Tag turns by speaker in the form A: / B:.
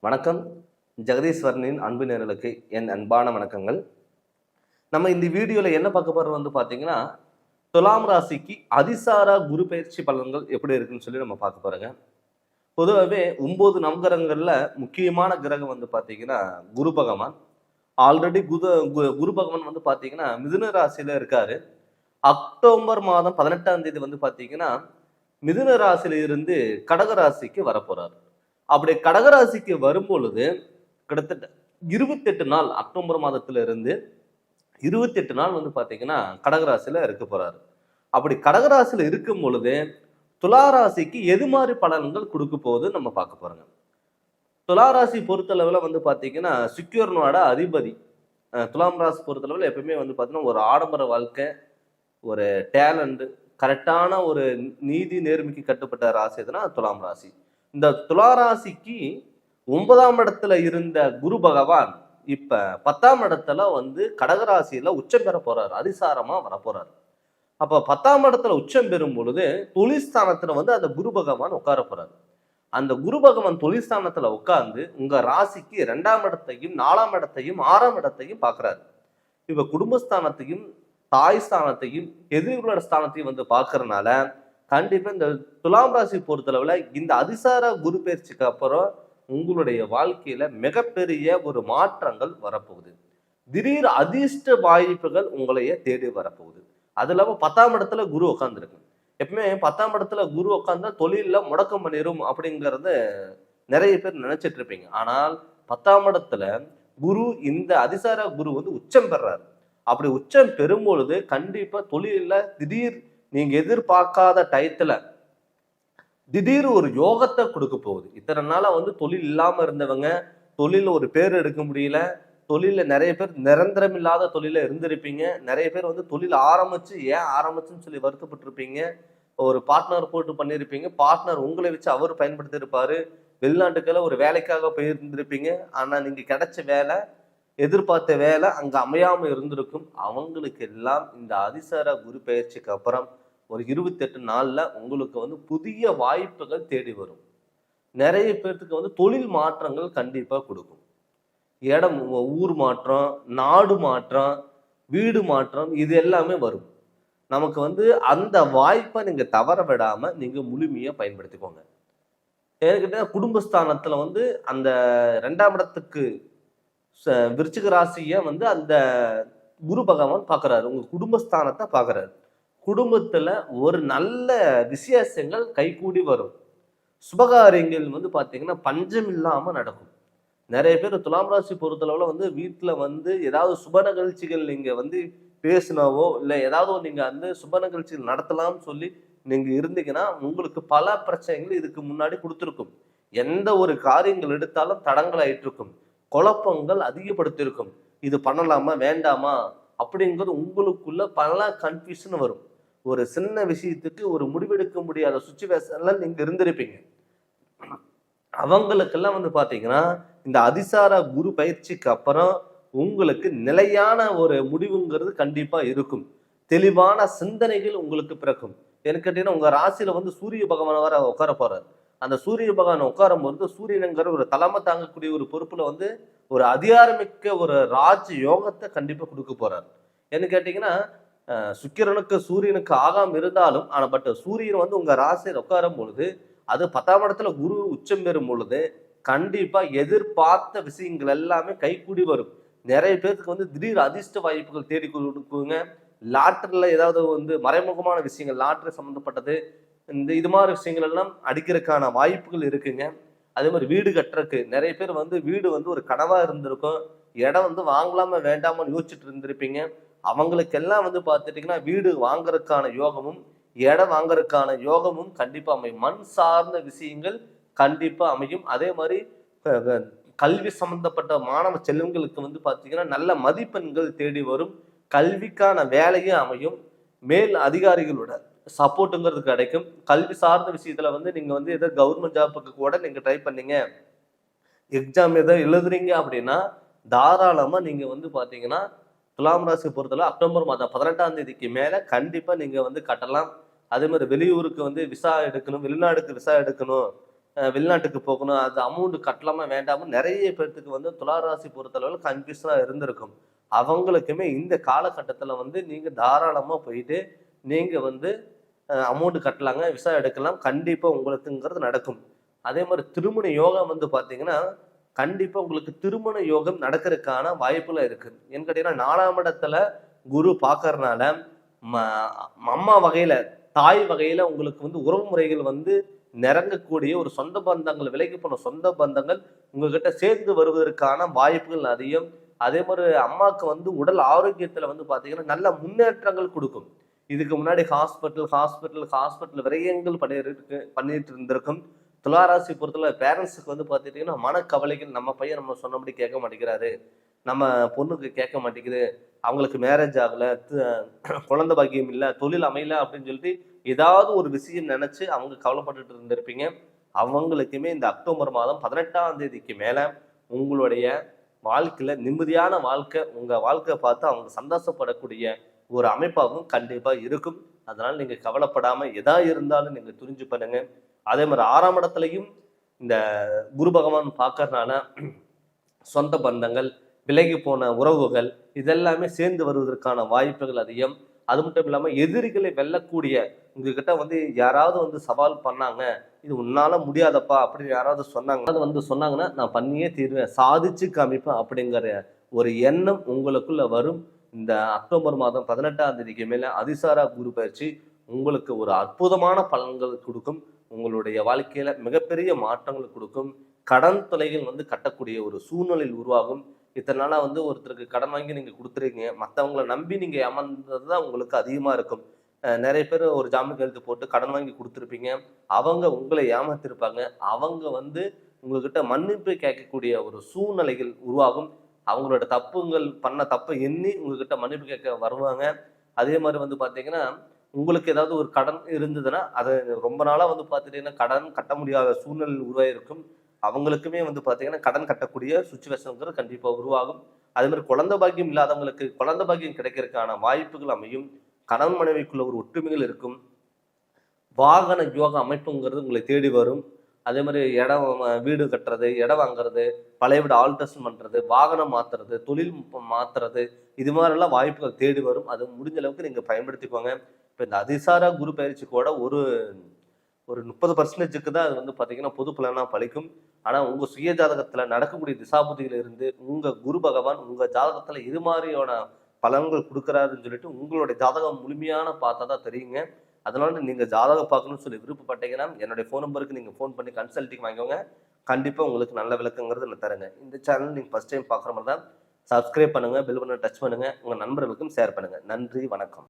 A: வணக்கம். ஜெகதீஸ்வரனின் அன்பு நேரலுக்கு என் அன்பான வணக்கங்கள். நம்ம இந்த வீடியோவில் என்ன பார்க்க போகிறோம் வந்து பார்த்தீங்கன்னா துலாம் ராசிக்கு அதிசாரா குரு பயிற்சி பலன்கள் எப்படி இருக்குன்னு சொல்லி நம்ம பார்க்க போகிறோங்க பொதுவாகவே ஒம்பது நவகிரகங்களில் முக்கியமான கிரகம் வந்து பார்த்தீங்கன்னா குரு பகவான். ஆல்ரெடி குத கு- குரு பகவான் வந்து பார்த்தீங்கன்னா மிதுன ராசியில் இருக்காரு. அக்டோபர் மாதம் பதினெட்டாம் தேதி வந்து பார்த்தீங்கன்னா மிதுன ராசியில இருந்து கடக ராசிக்கு வரப்போறாரு. அப்படி கடகராசிக்கு வரும் பொழுது கிட்டத்தட்ட இருபத்தெட்டு நாள் அக்டோபர் மாதத்துல இருந்து இருபத்தெட்டு நாள் வந்து பார்த்தீங்கன்னா கடகராசியில் இருக்க போறாரு. அப்படி கடகராசியில் இருக்கும் பொழுது துளாராசிக்கு எது மாதிரி பலன்கள் கொடுக்க போகுது நம்ம பார்க்க போறோங்க. துளாராசி பொறுத்தளவில் வந்து பார்த்தீங்கன்னா சுக்கியர்னோட அதிபதி. துலாம் ராசி பொறுத்தளவில் எப்பவுமே வந்து பார்த்தீங்கன்னா ஒரு ஆடம்பர வாழ்க்கை ஒரு டேலண்ட் கரெக்டான ஒரு நீதி நேர்மைக்கு கட்டுப்பட்ட ராசி எதுனா துலாம் ராசி. இந்த துளாராசிக்கு ஒன்பதாம் இடத்துல இருந்த குரு பகவான் இப்ப பத்தாம் இடத்துல வந்து கடகராசியில உச்சம் பெற போறாரு அதிசாரமா வர போறாரு. அப்ப பத்தாம் இடத்துல உச்சம் பெறும் பொழுது தொழில்ஸ்தானத்துல வந்து அந்த குரு பகவான் உட்கார போறாரு. அந்த குரு பகவான் தொழில்ஸ்தானத்துல உட்கார்ந்து உங்க ராசிக்கு ரெண்டாம் இடத்தையும் நாலாம் இடத்தையும் ஆறாம் இடத்தையும் பார்க்கறாரு இப்ப குடும்பஸ்தானத்தையும் தாய் ஸ்தானத்தையும் எதிரிகளோட ஸ்தானத்தையும் வந்து பாக்குறதுனால கண்டிப்பா இந்த துலாம் ராசி பொறுத்தளவுல இந்த அதிசார குரு பயிற்சிக்கு அப்புறம் உங்களுடைய வாழ்க்கையில மிகப்பெரிய ஒரு மாற்றங்கள் வரப்போகுது. திடீர் அதிர்ஷ்ட வாய்ப்புகள் உங்களைய தேடி வரப்போகுது. அது இல்லாம பத்தாம் இடத்துல குரு உட்காந்துருக்கு எப்பவுமே பத்தாம் இடத்துல குரு உட்காந்தா தொழில முடக்கம் பண்ணிடும் அப்படிங்கிறத நிறைய பேர் நினைச்சிட்டு இருப்பீங்க. ஆனால் பத்தாம் இடத்துல குரு இந்த அதிசார குரு வந்து உச்சம் பெறாரு. அப்படி உச்சம் பெறும் பொழுது கண்டிப்பா தொழில திடீர் நீங்க எதிர்பார்க்காத டயத்துல திடீர் ஒரு யோகத்தை கொடுக்க போகுது. இத்தனை நாளா வந்து தொழில் இல்லாம இருந்தவங்க தொழில ஒரு பேர் எடுக்க முடியல தொழில நிறைய பேர் நிரந்தரம் இல்லாத தொழில இருந்திருப்பீங்க. நிறைய பேர் வந்து தொழில் ஆரம்பிச்சு ஏன் ஆரம்பிச்சுன்னு சொல்லி வருத்தப்பட்டிருப்பீங்க. ஒரு பார்ட்னர் போட்டு பண்ணியிருப்பீங்க பார்ட்னர் உங்களை வச்சு அவர் பயன்படுத்தியிருப்பார். வெளிநாட்டுக்கெல்லாம் ஒரு வேலைக்காக போயிருந்திருப்பீங்க. ஆனா நீங்க கிடைச்ச வேலை எதிர்பார்த்த வேலை அங்க அமையாம இருந்திருக்கும். அவங்களுக்கு எல்லாம் இந்த அதிசார குரு பயிற்சிக்கு அப்புறம் ஒரு இருபத்தெட்டு நாளில் உங்களுக்கு வந்து புதிய வாய்ப்புகள் தேடி வரும். நிறைய பேர்த்துக்கு வந்து தொழில் மாற்றங்கள் கண்டிப்பாக கொடுக்கும். இடம் ஊர் மாற்றம் நாடு மாற்றம் வீடு மாற்றம் இது எல்லாமே வரும். நமக்கு வந்து அந்த வாய்ப்பை நீங்கள் தவற விடாமல் நீங்கள் முழுமையாக பயன்படுத்திக்கோங்க. ஏன்னு குடும்பஸ்தானத்தில் வந்து அந்த ரெண்டாம் இடத்துக்கு ச- விருச்சிக ராசியை வந்து அந்த குரு பகவான் பார்க்குறாரு உங்கள் குடும்பஸ்தானத்தை பார்க்குறாரு குடும்பத்தில் ஒரு நல்ல விசேஷங்கள் கைகூடி வரும். சுபகாரியங்கள் வந்து பார்த்தீங்கன்னா பஞ்சம் இல்லாமல் நடக்கும். நிறைய பேர் துலாம் ராசி பொறுத்தளவில் வந்து வீட்டில் வந்து ஏதாவது சுப நிகழ்ச்சிகள் நீங்கள் வந்து பேசினாவோ இல்லை ஏதாவது ஒரு வந்து சுப நிகழ்ச்சிகள் நடத்தலாம்னு சொல்லி நீங்கள் இருந்தீங்கன்னா உங்களுக்கு பல பிரச்சனைகள் இதுக்கு முன்னாடி கொடுத்துருக்கும். எந்த ஒரு காரியங்கள் எடுத்தாலும் தடங்கள் ஆயிட்டிருக்கும். குழப்பங்கள் அதிகப்படுத்தியிருக்கும். இது பண்ணலாமா வேண்டாமா அப்படிங்கிறது உங்களுக்குள்ள பல கன்ஃபியூஷன் வரும். ஒரு சின்ன விஷயத்துக்கு ஒரு முடிவெடுக்க முடியாத சுச்சுவேஷன்ல நீங்க இருந்திருப்பீங்க. அவங்களுக்கெல்லாம் வந்து பாத்தீங்கன்னா இந்த அதிசார குரு பயிற்சிக்கு அப்புறம் உங்களுக்கு நிலையான ஒரு முடிவுங்கிறது கண்டிப்பா இருக்கும். தெளிவான சிந்தனைகள் உங்களுக்கு பிறக்கும். ஏன்னு கேட்டீங்கன்னா உங்க ராசியில வந்து சூரிய பகவான் வர உட்கார போறாரு. அந்த சூரிய பகவான் உட்காரும் போது சூரியனுங்கிற ஒரு தலைமை தாங்கக்கூடிய ஒரு பொறுப்புல வந்து ஒரு அதிகாரமிக்க ஒரு ராஜ் யோகத்தை கண்டிப்பா கொடுக்க போறாரு. என்ன கேட்டீங்கன்னா சுக்கிரனுக்கு சூரியனுக்கு ஆகாம இருந்தாலும் ஆனால் பட் சூரியன் வந்து உங்கள் ராசியில் உட்காரும் பொழுது அது பத்தாம் இடத்துல குரு உச்சம் பெறும் பொழுது கண்டிப்பாக எதிர்பார்த்த விஷயங்கள் எல்லாமே கைகூடி வரும். நிறைய பேருக்கு வந்து திடீர் அதிர்ஷ்ட வாய்ப்புகள் தேடி கொடுக்குங்க. லாட்டரில் ஏதாவது வந்து மறைமுகமான விஷயங்கள் லாட்டரி சம்மந்தப்பட்டது இந்த இது மாதிரி விஷயங்கள் எல்லாம் அடிக்கிறதுக்கான வாய்ப்புகள் இருக்குங்க. அதே மாதிரி வீடு கட்டுறதுக்கு நிறைய பேர் வந்து வீடு வந்து ஒரு கனவாக இருந்திருக்கும். இடம் வந்து வாங்கலாமா வேண்டாமான்னு யோசிச்சுட்டு இருந்திருப்பீங்க. அவங்களுக்கெல்லாம் வந்து பார்த்துட்டிங்கன்னா வீடு வாங்குறதுக்கான யோகமும் இடம் வாங்குறதுக்கான யோகமும் கண்டிப்பாக அமையும். மண் சார்ந்த விஷயங்கள் கண்டிப்பாக அமையும். அதே மாதிரி கல்வி சம்பந்தப்பட்ட மாணவ செல்வங்களுக்கு வந்து பார்த்தீங்கன்னா நல்ல மதிப்பெண்கள் தேடி வரும். கல்விக்கான வேலையும் அமையும். மேல் அதிகாரிகளோட சப்போர்ட்டுங்கிறது கிடைக்கும். கல்வி சார்ந்த விஷயத்தில் வந்து நீங்கள் வந்து ஏதோ கவர்மெண்ட் ஜாப்புக்கு கூட நீங்கள் ட்ரை பண்ணீங்க. எக்ஸாம் ஏதோ எழுதுறீங்க அப்படின்னா தாராளமாக நீங்கள் வந்து பார்த்தீங்கன்னா துலாம் ராசி பொறுத்தவரை அக்டோபர் மாதம் பதினெட்டாம் தேதிக்கு மேலே கண்டிப்பாக நீங்கள் வந்து கட்டலாம். அதே மாதிரி வெளியூருக்கு வந்து விசா எடுக்கணும் வெளிநாடுக்கு விசா எடுக்கணும் வெளிநாட்டுக்கு போகணும். அது அமௌண்ட் கட்டலாமா வேண்டாமா நிறைய பேர்த்துக்கு வந்து துளாராசி பொறுத்தளவில் கன்ஃபியூஷனாக இருந்திருக்கும். அவங்களுக்குமே இந்த காலகட்டத்தில் வந்து நீங்கள் தாராளமாக போயிட்டு நீங்கள் வந்து அமௌண்ட் கட்டலாங்க விசா எடுக்கலாம். கண்டிப்பாக உங்களுக்குங்கிறது நடக்கும். அதே மாதிரி திருமண யோகா வந்து பார்த்தீங்கன்னா கண்டிப்பாக உங்களுக்கு திருமண யோகம் நடக்கிறதுக்கான வாய்ப்புல இருக்குது ஏன்னு கேட்டீங்கன்னா நாலாம் இடத்துல குரு பார்க்கறனால ம- அம்மா வகையில தாய் வகையில உங்களுக்கு வந்து உறவு முறைகள் வந்து நிறங்கக்கூடிய ஒரு சொந்த பந்தங்கள் விலைக்கு போன சொந்த பந்தங்கள் உங்ககிட்ட சேர்ந்து வருவதற்கான வாய்ப்புகள் அதிகம். அதே மாதிரி அம்மாவுக்கு வந்து உடல் ஆரோக்கியத்துல வந்து பாத்தீங்கன்னா நல்ல முன்னேற்றங்கள் கொடுக்கும். இதுக்கு முன்னாடி ஹாஸ்பிட்டல் ஹாஸ்பிட்டல் ஹாஸ்பிட்டல் விரயங்கள் பண்ணிட்டு பண்ணிட்டு இருந்திருக்கும். துளாராசி பொறுத்தல பேரண்ட்ஸுக்கு வந்து பார்த்துட்டிங்கன்னா மனக்கவலைகள் நம்ம பையன் நம்ம சொன்னபடி கேட்க மாட்டேங்கிறாரு. நம்ம பொண்ணுக்கு கேட்க மாட்டேங்குது. அவங்களுக்கு மேரேஜ் ஆகல குழந்தை பாக்கியம் இல்லை தொழில் அமையல அப்படின்னு சொல்லிட்டு ஏதாவது ஒரு விஷயம் நினச்சி அவங்க கவலைப்பட்டுட்டு இருந்திருப்பீங்க. அவங்களுக்குமே இந்த அக்டோபர் மாதம் பதினெட்டாம் தேதிக்கு மேலே உங்களுடைய வாழ்க்கையில் நிம்மதியான வாழ்க்கை உங்கள் வாழ்க்கையை பார்த்து அவங்க சந்தோஷப்படக்கூடிய ஒரு அமைப்பாகவும் கண்டிப்பாக இருக்கும். அதனால் நீங்கள் கவலைப்படாமல் எதா இருந்தாலும் நீங்கள் துரிஞ்சு பண்ணுங்கள் அதே மாதிரி ஆறாம் இடத்துலையும் இந்த குரு பகவான் பார்க்கறதுனால சொந்த பந்தங்கள் விலகி போன உறவுகள் இதெல்லாமே சேர்ந்து வருவதற்கான வாய்ப்புகள் அதிகம். அது மட்டும் இல்லாமல் எதிரிகளை வெல்லக்கூடிய உங்ககிட்ட வந்து யாராவது வந்து சவால் பண்ணாங்க இது உன்னால முடியாதப்பா அப்படின்னு யாராவது சொன்னாங்க அது வந்து சொன்னாங்கன்னா நான் பண்ணியே தீருவேன் சாதிச்சு காமிப்பேன் அப்படிங்கிற ஒரு எண்ணம் உங்களுக்குள்ள வரும். இந்த அக்டோபர் மாதம் பதினெட்டாம் தேதிக்கு மேல அதிசாரா குரு பயிற்சி உங்களுக்கு ஒரு அற்புதமான பலன்கள் கொடுக்கும். உங்களுடைய வாழ்க்கையில மிகப்பெரிய மாற்றங்கள் கொடுக்கும். கடன் தொலைகள் வந்து கட்டக்கூடிய ஒரு சூழ்நிலையில் உருவாகும். இத்தனை நாளாக வந்து ஒருத்தருக்கு கடன் வாங்கி நீங்க கொடுத்துருக்கீங்க மற்றவங்களை நம்பி நீங்க ஏமாந்தது தான் உங்களுக்கு அதிகமா இருக்கும். நிறைய பேர் ஒரு ஜாமீன் கையெழுத்து போட்டு கடன் வாங்கி கொடுத்துருப்பீங்க. அவங்க உங்களை ஏமாத்திருப்பாங்க. அவங்க வந்து உங்ககிட்ட மன்னிப்பு கேட்கக்கூடிய ஒரு சூழ்நிலைகள் உருவாகும். அவங்களோட தப்புங்கள் பண்ண தப்பை எண்ணி உங்ககிட்ட மன்னிப்பு கேட்க வருவாங்க. அதே மாதிரி வந்து பார்த்தீங்கன்னா உங்களுக்கு ஏதாவது ஒரு கடன் இருந்ததுன்னா அதை ரொம்ப நாளாக வந்து பார்த்துட்டீங்கன்னா கடன் கட்ட முடியாத சூழ்நிலை உருவாயிருக்கும். அவங்களுக்குமே வந்து பார்த்தீங்கன்னா கடன் கட்டக்கூடிய சுச்சுவேஷனுங்கிறது கண்டிப்பாக உருவாகும். அதே மாதிரி குழந்தை பாக்கியம் இல்லாதவங்களுக்கு குழந்தை பாக்கியம் கிடைக்கிறதுக்கான வாய்ப்புகள் அமையும். கணவன் மனைவிக்குள்ள ஒரு ஒற்றுமைகள் இருக்கும். வாகன யோக அமைப்புங்கிறது உங்களை தேடி வரும். அதே மாதிரி இடம் வீடு கட்டுறது இடம் வாங்குறது பழைய வீடு ஆல்ட்ரேஷன் பண்ணுறது வாகனம் மாற்றுறது தொழில் மாற்றுறது இது மாதிரிலாம் வாய்ப்புகள் தேடி வரும். அது முடிஞ்ச அளவுக்கு நீங்கள் பயன்படுத்திக்கோங்க. இப்போ இந்த அதிசார குரு பயிற்சி கூட ஒரு ஒரு முப்பது பர்சன்டேஜுக்கு தான் அது வந்து பார்த்தீங்கன்னா பொது பலனாக பழிக்கும் ஆனால் உங்கள் சுய ஜாதகத்தில் நடக்கக்கூடிய திசாபுதியில் இருந்து உங்கள் குரு பகவான் உங்கள் ஜாதகத்தில் இது மாதிரியான பலன்கள் கொடுக்குறாருன்னு சொல்லிட்டு உங்களுடைய ஜாதகம் முழுமையான பார்த்தா தான் தெரியுங்க. அதனால நீங்கள் ஜாதகம் பார்க்கணும்னு சொல்லி விருப்பப்பட்டீங்கன்னா என்னுடைய ஃபோன் நம்பருக்கு நீங்கள் ஃபோன் பண்ணி கன்சல்ட்டிங் வாங்கிக்கோங்க. கண்டிப்பாக உங்களுக்கு நல்ல விளக்கங்கிறது நான் தரேங்க. இந்த சேனல் நீங்கள் ஃபஸ்ட் டைம் பார்க்குற மாதிரி தான் சப்ஸ்கிரைப் பண்ணுங்கள் பெல் பண்ண டச் பண்ணுங்கள் உங்கள் நண்பர்களுக்கும் ஷேர் பண்ணுங்கள் நன்றி வணக்கம்.